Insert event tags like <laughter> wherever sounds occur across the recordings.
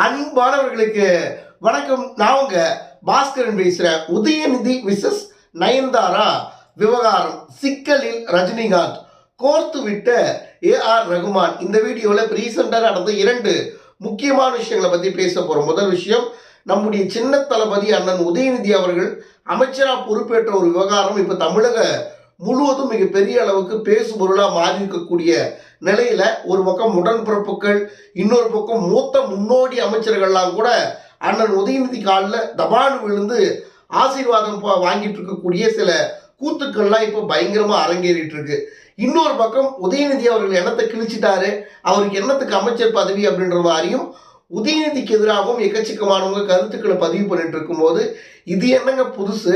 அன்பானவர்களுக்கு வணக்கம். நான் உங்க பாஸ்கரன் பேசுறேன் உதயநிதி விசஸ் நயன்தாரா. விவகாரம் சிக்கலில் ரஜினிகாந்த். கோர்த்து விட்ட ஏ ஆர் ரகுமான். இந்த வீடியோவில் ரீசெண்டாக நடந்த இரண்டு முக்கியமான விஷயங்களை பற்றி பேச போகிறோம் முதல் விஷயம் நம்முடைய சின்ன தளபதி அண்ணன் உதயநிதி அவர்கள் அமைச்சராக பொறுப்பேற்ற ஒரு விவகாரம் இப்போ தமிழக முழுவதும் மிகப்பெரிய அளவுக்கு பேசுபொருளாக மாறி இருக்கக்கூடிய நிலையில ஒரு பக்கம் உடன்பிறப்புகள் இன்னொரு பக்கம் மூத்த முன்னோடி அமைச்சர்கள்லாம் கூட அண்ணன் உதயநிதி காலில் தபான் விழுந்து ஆசீர்வாதம் பா- வாங்கிட்டு இருக்கக்கூடிய சில கூத்துக்கள்லாம் இப்போ பயங்கரமா அரங்கேறிட்டு இருக்கு. இன்னொரு பக்கம் உதயநிதி அவர்கள் எண்ணத்தை கிழிச்சிட்டாரு அவருக்கு என்னத்துக்கு அமைச்சர் பதவி அப்படின்ற மாதிரியும் உதயநிதிக்கு எதிராகவும் எக்கச்சக்கமானவங்க கருத்துக்களை பதிவு பண்ணிட்டு இருக்கும்போது இது என்னங்க புதுசு?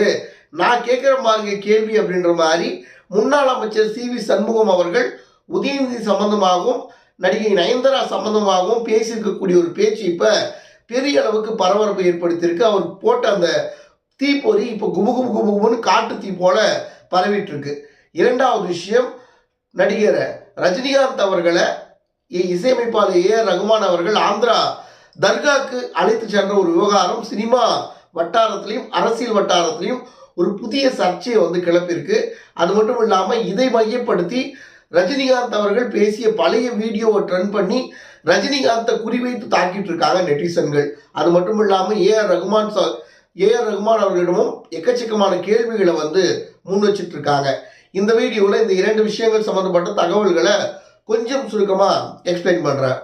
நான் கேட்குற பாருங்க கேள்வி அப்படின்ற மாதிரி முன்னாள் அமைச்சர் சி வி சண்முகம் அவர்கள் உதயநிதி சம்பந்தமாகவும் நடிகை நயன்தாரா சம்பந்தமாகவும் பேசியிருக்கக்கூடிய ஒரு பேச்சு இப்போ பெரிய அளவுக்கு பரபரப்பை ஏற்படுத்தியிருக்கு. அவர் போட்ட அந்த தீப்பொறி இப்போ குபு குபு குபு குபுன்னு காட்டு தீ போல பரவிட்டு இருக்கு இரண்டாவது விஷயம் நடிகர் ரஜினிகாந்த் அவர்களை இசையமைப்பாளர் ஏ ஆர் ரகுமான் அவர்கள் ஆந்திரா தர்காக்கு அழைத்து சென்ற ஒரு விவகாரம் சினிமா வட்டாரத்திலையும் அரசியல் வட்டாரத்திலையும் ஒரு புதிய சர்ச்சையை வந்து கிளப்பியிருக்கு. அது மட்டும் இல்லாமல் இதை மையப்படுத்தி ரஜினிகாந்த் அவர்கள் பேசிய பழைய வீடியோவை ட்ரெண்ட் பண்ணி ரஜினிகாந்தை குறிவைத்து தாக்கிட்டு இருக்காங்க நெட்டிசன்கள். அது மட்டும் இல்லாமல் ஏ ஆர் ரகுமான் சா ஏ ஆர் ரகுமான் அவர்களிடமும் எக்கச்சக்கமான கேள்விகளை வந்து முன் வச்சுட்டு இருக்காங்க இந்த வீடியோவில் இந்த இரண்டு விஷயங்கள் சம்மந்தப்பட்ட தகவல்களை கொஞ்சம் சுருக்கமாக எக்ஸ்பிளைன் பண்ணுறேன்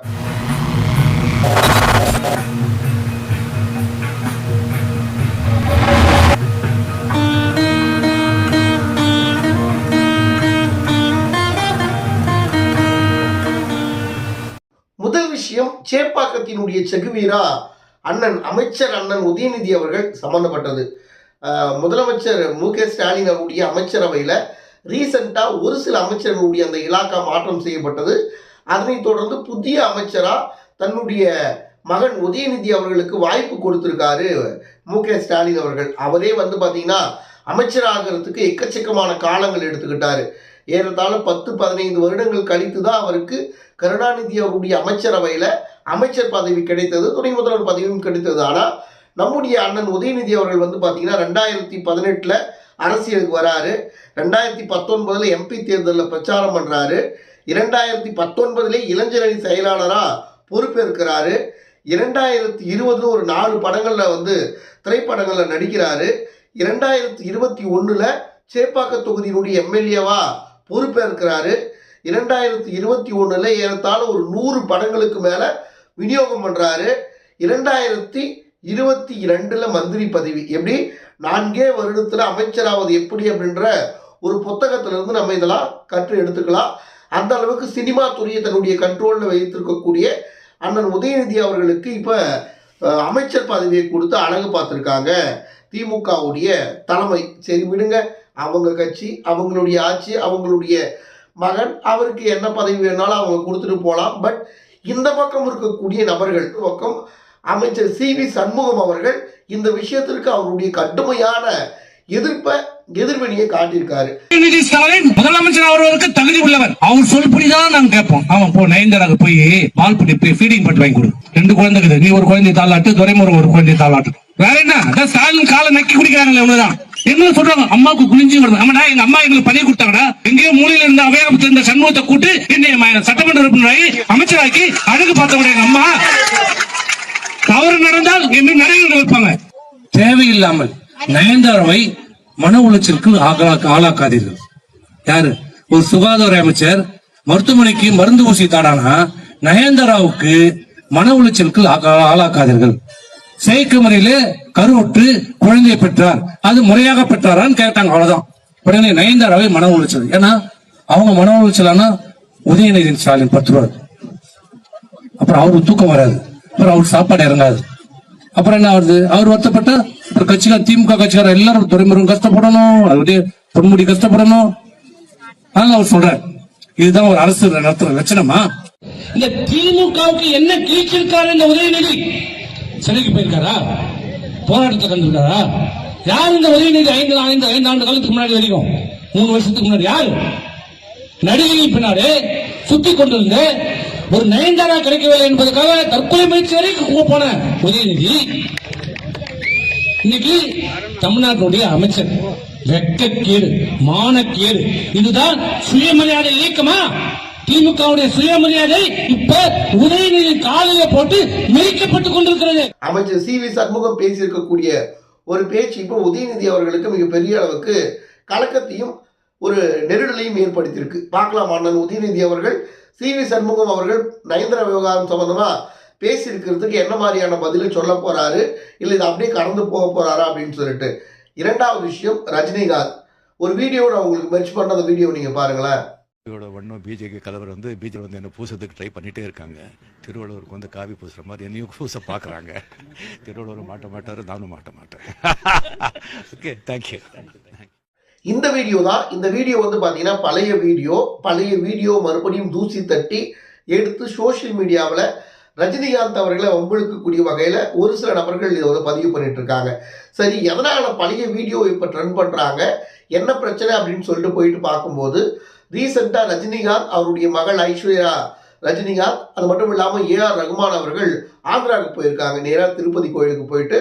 விஷயம் சேப்பாக்கத்தினுடைய செகுவீரா அண்ணன் அமைச்சர் அண்ணன் உதயநிதி அவர்கள் சம்பந்தப்பட்டது. முதலமைச்சர் மு. க. ஸ்டாலின் அவருடைய அமைச்சரவையில் ரீசண்டாக ஒரு சில அமைச்சர்களுடைய அந்த இலாக்கா மாற்றம் செய்யப்பட்டது. அதனைத் தொடர்ந்து புதிய அமைச்சராக தன்னுடைய மகன் உதயநிதி அவர்களுக்கு வாய்ப்பு கொடுத்துருக்காரு மு. க. ஸ்டாலின் அவர்கள். அவரே வந்து பார்த்தீங்கன்னா அமைச்சராகிறதுக்கு எக்கச்சக்கமான காலங்கள் எடுத்துக்கிட்டாரு. ஏறத்தாழ பத்து பதினைந்து வருடங்கள் கழித்து தான் அவருக்கு கருணாநிதி அவருடைய அமைச்சரவையில் அமைச்சர் பதவி கிடைத்தது துணை முதல்வர் பதவியும் கிடைத்தது. ஆனால் நம்முடைய அண்ணன் உதயநிதி அவர்கள் வந்து பார்த்தீங்கன்னா ரெண்டாயிரத்தி பதினெட்டில் அரசியலுக்கு வராரு. ரெண்டாயிரத்தி பத்தொன்பதில் எம்பி தேர்தலில் பிரச்சாரம் பண்ணுறாரு இரண்டாயிரத்தி பத்தொன்பதுல இளைஞரணி செயலாளராக பொறுப்பேற்கிறாரு. இரண்டாயிரத்தி இருபதுல ஒரு நாலு படங்களில் வந்து திரைப்படங்களில் நடிக்கிறாரு. இரண்டாயிரத்தி இருபத்தி ஒன்றில் சேப்பாக்க தொகுதியினுடைய எம்எல்ஏவா பொறுப்பேற்கிறாரு. இரண்டாயிரத்தி இருபத்தி ஒன்றில் ஏறத்தாழ ஒரு நூறு படங்களுக்கு மேலே விநியோகம் பண்ணுறாரு இரண்டாயிரத்தி இருபத்தி இரண்டில் மந்திரி பதவி. எப்படி? நான்கே வருடத்தில் அமைச்சராவது எப்படி அப்படின்ற ஒரு புத்தகத்திலிருந்து நம்ம இதெல்லாம் கற்று எடுத்துக்கலாம். அந்த அளவுக்கு சினிமா துறையை தன்னுடைய கண்ட்ரோலில் வைத்திருக்கக்கூடிய அண்ணன் உதயநிதி அவர்களுக்கு இப்போ அமைச்சர் பதவியை கொடுத்து அழகு பார்த்துருக்காங்க. திமுகவுடைய தலைமை. சரி விடுங்க. அவங்க கட்சி அவங்களுடைய ஆட்சி அவங்களுடைய மகன் அவருக்கு என்ன பதவி வேணாலும் அவங்க கொடுத்துட்டு போகலாம். பட் இந்த பக்கம் இருக்கக்கூடிய நபர்கள் பக்கம் அமைச்சர் சி வி சண்முகம் அவர்கள் இந்த விஷயத்திற்கு அவருடைய கடுமையான எதிர்ப்பை எதிர்வினையை காட்டியிருக்காரு. ஸ்டாலின் முதலமைச்சர் அவர்களுக்கு தகுதி உள்ளவர். அவர் சொல்படிதான் நாங்க கேட்போம். அவன் போ நயன்தாராக போய் பால் பண்ணி போய் ஃபீடிங் பட்டு வாங்கி கொடு. ரெண்டு குழந்தைக்கு நீ ஒரு குழந்தை தாளாட்டு துரைமுருகன் ஒரு குழந்தை தாளாட்டு. வேற என்ன? ஸ்டாலின் காலை நக்கி குடிக்கிறாங்களே அவ்வளவுதான் என்ன சொல்றாங்க அம்மாவுக்கு குளிஞ்சு வருது ஆமாடா எங்க அம்மா எங்களுக்கு பதவி கொடுத்தாங்கடா. எங்கேயோ மூலையில இருந்த அவையாரத்தில் இருந்த சண்முகத்தை கூட்டு என்னை சட்டமன்ற உறுப்பினராகி அமைச்சராக்கி அழகு பார்த்தவங்க எங்க அம்மா. தவறு நடந்தால் என் மீது நடைமுறை வைப்பாங்க. தேவையில்லாமல் நயன்தாராவை மன உளைச்சலுக்கு ஆகலா- ஆளாக்காதீர்கள். யாரு? ஒரு சுகாதார அமைச்சர் மருத்துவமனைக்கு மருந்து ஊசி தாடானா நயன்தாராவுக்கு மன உளைச்சலுக்கு ஆளாக்காதீர்கள். செயற்கை முறையில கருவுற்று குழந்தையை பெற்றார். அது முறையாக பெற்றாரான்னு கேட்டாங்க அவ்வளவுதான். உடனே நயன்தாராவை மன உளைச்சல். ஏன்னா அவங்க மன உளைச்சலானா உதயநிதி ஸ்டாலின் பத்து ரூபா அப்புறம் அவருக்கு தூக்கம் வராது. அப்புறம் அவருக்கு சாப்பாடு இறங்காது. அப்புறம் என்ன ஆகுது? அவர் வருத்தப்பட்டா அப்புறம் கட்சிக்கார திமுக கட்சிக்கார எல்லாரும் துறைமுருகன் கஷ்டப்படணும். அவருடைய பொன்முடி கஷ்டப்படணும். அதனால அவர் சொல்றார் இதுதான் ஒரு அரசு நடத்துற லட்சணமா? இந்த திமுகவுக்கு என்ன கீழ்ச்சிருக்காரு இந்த உதயநிதி? சிறைக்கு போயிருக்காரா? போராட்டத்தை கண்டிருக்காரா யார் இந்த உதயநிதி ஐந்து ஐந்து ஐந்து ஆண்டு காலத்துக்கு முன்னாடி வரைக்கும் மூணு வருஷத்துக்கு முன்னாடி யாரு? நடிகை பின்னாடி சுத்தி கொண்டிருந்த ஒரு நயன்தாரா கிடைக்கவில்லை என்பதற்காக தற்கொலை முயற்சி வரைக்கும் போன உதயநிதி இன்னைக்கு தமிழ்நாட்டினுடைய அமைச்சர். வெட்டக்கேடு மானக்கேடு. இதுதான் சுயமரியாதை இயக்கமா? திமுகவுடைய சுயமரியாதை இப்ப உதயநிதி காலையில போட்டு மிதிக்கப்பட்டுக் கொண்டிருக்கிறது. அமைச்சர் சி வி சண்முகம் பேசியிருக்கக்கூடிய ஒரு பேச்சு இப்போ உதயநிதி அவர்களுக்கு மிகப்பெரிய அளவுக்கு கலக்கத்தையும் ஒரு நெருடலையும் ஏற்படுத்தியிருக்கு. பார்க்கலாம் அண்ணன் உதயநிதி அவர்கள் சி வி சண்முகம் அவர்கள் நயந்திர விவகாரம் சம்பந்தமா பேசியிருக்கிறதுக்கு என்ன மாதிரியான பதிலை சொல்ல போறாரு இல்லை இது அப்படியே கடந்து போக போறாரா அப்படின்னு சொல்லிட்டு. இரண்டாவது விஷயம் ரஜினிகாந்த். ஒரு வீடியோ நான் உங்களுக்கு மெர்ச் பண்ண அந்த வீடியோ நீங்க பாருங்களேன். இதோட வண்ணம் பிஜேபி கலவர் வந்து பிஜேபி வந்து என்ன பூசத்துக்கு ட்ரை பண்ணிட்டே இருக்காங்க. திருவள்ளுவருக்கு வந்து காவி பூசுற மாதிரி என்னையும் பூச பார்க்குறாங்க திருவள்ளுவர் மாட்ட மாட்டார் நானும் மாட்ட மாட்டேன். <laughs> ஓகே தேங்க்யூ இந்த வீடியோ தான் இந்த வீடியோ வந்து பார்த்தீங்கன்னா பழைய வீடியோ பழைய வீடியோ மறுபடியும் தூசி தட்டி எடுத்து சோஷியல் மீடியாவில் ரஜினிகாந்த் அவர்களை வம்பிழுக்கக்கூடிய வகையில் ஒரு சில நபர்கள் இதை வந்து பதிவு பண்ணிட்டு இருக்காங்க. சரி எதனால் பழைய வீடியோ இப்போ ட்ரெண்ட் பண்ணுறாங்க என்ன பிரச்சனை அப்படின்னு சொல்லிட்டு போயிட்டு பார்க்கும்போது ரீசெண்டாக ரஜினிகாந்த் அவருடைய மகள் ஐஸ்வர்யா. ரஜினிகாந்த் அது மட்டும் இல்லாமல் ஏஆர் ரகுமான் அவர்கள் ஆந்திராவுக்கு போயிருக்காங்க. நேராக திருப்பதி கோயிலுக்கு போயிட்டு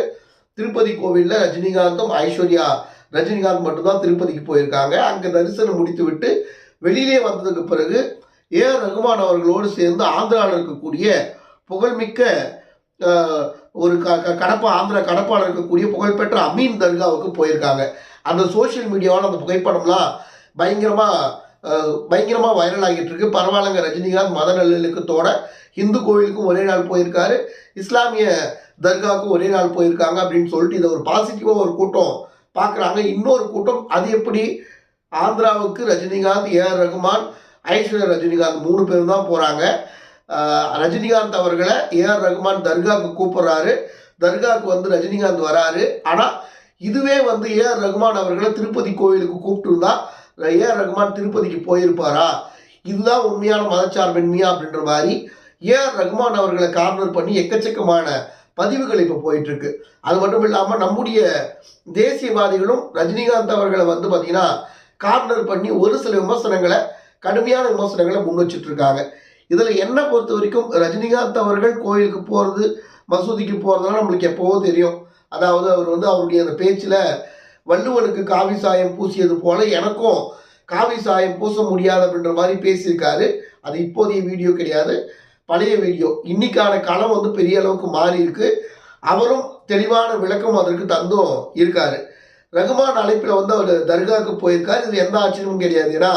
திருப்பதி கோவிலில் ரஜினிகாந்தும் ஐஸ்வர்யா ரஜினிகாந்த் மட்டும்தான் திருப்பதிக்கு போயிருக்காங்க. அங்கே தரிசனம் முடித்து விட்டு வெளியிலே வந்ததுக்கு பிறகு ஏ ஆர் ரகுமான் அவர்களோடு சேர்ந்து ஆந்திராவில் இருக்கக்கூடிய புகழ்மிக்க ஒரு க க- கடப்பா ஆந்திரா கடப்பாவில் இருக்கக்கூடிய புகழ்பெற்ற அமீன் தர்காவுக்கு போயிருக்காங்க. அந்த சோஷியல் மீடியாவில் அந்த புகைப்படம்லாம் பயங்கரமாக பயங்கரமாக வைரல் ஆகிட்டு இருக்கு பரவாயில்லைங்க ரஜினிகாந்த் மத நல்லிணக்கத்தோட இந்து கோவிலுக்கும் ஒரே நாள் போயிருக்காரு. இஸ்லாமிய தர்காவுக்கும் ஒரே நாள் போயிருக்காங்க அப்படின்னு சொல்லிட்டு இதை ஒரு பாசிட்டிவாக ஒரு கூட்டம் பார்க்குறாங்க இன்னொரு கூட்டம் அது எப்படி? ஆந்திராவுக்கு ரஜினிகாந்த் ஏஆர் ரகுமான் ஐஸ்வர்யா ரஜினிகாந்த் மூணு பேரும் தான் போகிறாங்க ரஜினிகாந்த் அவர்களை ஏஆர் ரகுமான் தர்காவுக்கு கூப்பிட்றாரு. தர்காவுக்கு வந்து ரஜினிகாந்த் வராரு. ஆனால் இதுவே வந்து ஏஆர் ரகுமான் அவர்களை திருப்பதி கோயிலுக்கு கூப்பிட்டுருந்தா ஏஆர் ரகுமான் திருப்பதிக்கு போயிருப்பாரா? இதுதான் உண்மையான மதச்சார்பின்மையா அப்படின்ற மாதிரி ஏஆர் ரகுமான் அவர்களை கார்னர் பண்ணி எக்கச்சக்கமான பதிவுகள் இப்போ போயிட்டு இருக்கு அது மட்டும் இல்லாமல் நம்முடைய தேசியவாதிகளும் ரஜினிகாந்த் அவர்களை வந்து பார்த்தீங்கன்னா கார்னர் பண்ணி ஒரு சில விமர்சனங்களை கடுமையான விமர்சனங்களை முன் வச்சிட்டு இருக்காங்க இதில் என்ன பொறுத்த வரைக்கும் ரஜினிகாந்த் அவர்கள் கோயிலுக்கு போகிறது மசூதிக்கு போகிறதுலாம் நம்மளுக்கு எப்போவோ தெரியும். அதாவது அவர் வந்து அவருடைய அந்த பேச்சில் வள்ளுவனுக்கு காவி சாயம் பூசியது போல எனக்கும் காவி சாயம் பூச முடியாது அப்படின்ற மாதிரி பேசியிருக்காரு. அது இப்போதைய வீடியோ கிடையாது. பழைய வீடியோ. இன்னைக்கான களம் வந்து பெரிய அளவுக்கு மாறி இருக்கு. அவரும் தெளிவான விளக்கம் அதற்கு தந்தும் இருக்காரு. ரகுமான் அழைப்பில் வந்து அவர் தர்காவுக்கு போயிருக்காரு. இது எந்த ஆச்சரியமும் கிடையாது. ஏன்னா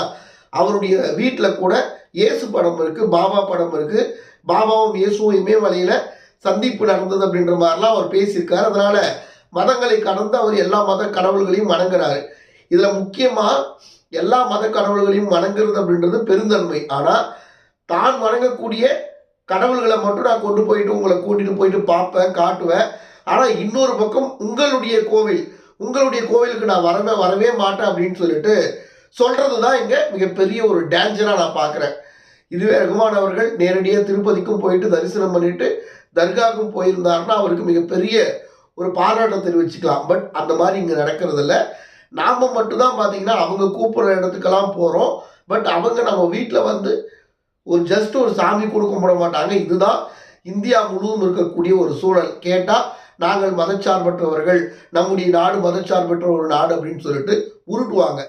அவருடைய வீட்டில் கூட இயேசு படம் இருக்கு பாபா படம் இருக்கு. பாபாவும் இயேசுவும் இமயமலையில் சந்திப்பு நடந்தது அப்படின்ற மாதிரிலாம் அவர் பேசியிருக்காரு. அதனால மதங்களை கடந்து அவர் எல்லா மத கடவுள்களையும் வணங்குறாரு. இதுல முக்கியமா எல்லா மத கடவுள்களையும் வணங்குறது அப்படின்றது பெருந்தன்மை. ஆனா தான் வணங்கக்கூடிய கடவுள்களை மட்டும் நான் கொண்டு போயிட்டு உங்களை கூட்டிட்டு போயிட்டு பார்ப்பேன் காட்டுவேன். ஆனா இன்னொரு பக்கம் உங்களுடைய கோவில் உங்களுடைய கோவிலுக்கு நான் வரவே வரவே மாட்டேன் அப்படின்னு சொல்லிட்டு சொல்றது தான் இங்க மிகப்பெரிய ஒரு டேஞ்சரா நான் பார்க்குறேன். இதுவே ரகுமான் அவர்கள் நேரடியாக திருப்பதிக்கும் போயிட்டு தரிசனம் பண்ணிட்டு தர்காவுக்கும் போயிருந்தாருன்னா அவருக்கு மிகப்பெரிய ஒரு பாராட்டத்தை தெரிவிச்சுக்கலாம் பட் அந்த மாதிரி இங்கே நடக்கிறதில்ல. நாம் மட்டும்தான் பார்த்தீங்கன்னா அவங்க கூப்பிட்ற இடத்துக்கெல்லாம் போகிறோம் பட் அவங்க நம்ம வீட்டில் வந்து ஒரு ஜஸ்ட் ஒரு சாமி கொடுக்க கும்பிட மாட்டாங்க. இதுதான் இந்தியா முழுவதும் இருக்கக்கூடிய ஒரு சூழல். கேட்டால் நாங்கள் மதச்சார்பற்றவர்கள். நம்முடைய நாடு மதச்சார்பற்ற ஒரு நாடு அப்படின்னு சொல்லிட்டு உருட்டுவாங்க.